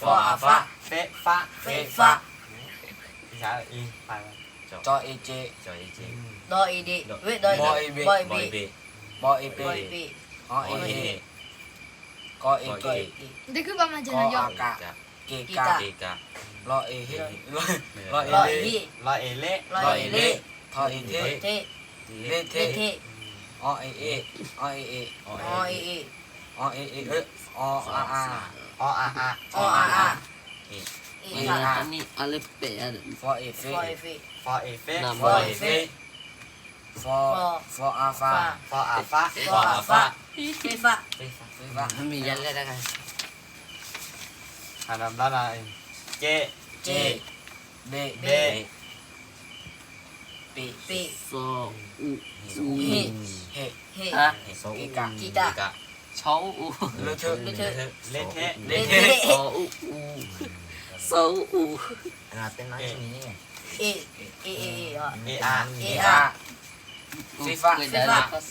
ฟออาฟ้าเฟะฟ้าเฟฟ้าพี่ชายอีไปวะจอเอเจจอยเจดออีดีเว้ยดออีบอยดีเบบอยบอยบีเบบอเอเปบอยบีอเอเอกอเอเก Det คือประมาณกจะอนะยออากะจะเกกาเกกะรอเอเฮรอรอเอรอเลอีดีรอเอเล่รอรออีเอเลดีทอเอเทเทเลเทเทเทอเอเออเอเออ๋ออออีอีอเอเอ o e e e o a a o a a o a a e a ini alif b ada for e f for e f for e f for for alpha for alpha for alpha A fifa A mình dành A đây A hành động A là A c b b A p so u A he he he A kita เช้าเฟฟฟา Kami jalan dah kan. อ่านด้านในเจเจเบเบปีปี So u เฮเฮเฮ ha โซเกกากีตาร์กะเลเทอเลเทอเละเทะเลเลเทเท so u u so u งาเป็นน้อยชนิดนี้ไงเอเอเอเออเออาเอเออาอาฟีฟ่า Kau FIFA. dah lepas.